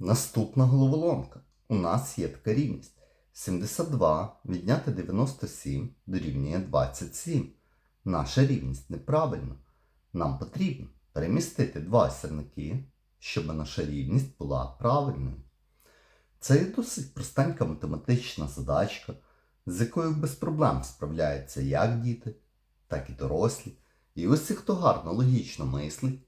Наступна головоломка. У нас є така рівність. 72 відняти 97 дорівнює 27. Наша рівність неправильна. Нам потрібно перемістити два сірники, щоб наша рівність була правильною. Це є досить простенька математична задачка, з якою без проблем справляються як діти, так і дорослі. І усі, хто гарно логічно мислить,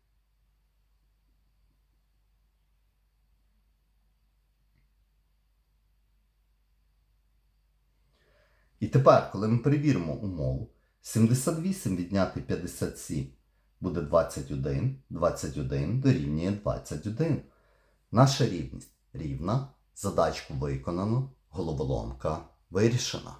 І тепер, коли ми перевіримо умову, 78 відняти 57 буде 21, 21 дорівнює 21. Наша рівність рівна, задачку виконано, головоломка вирішена.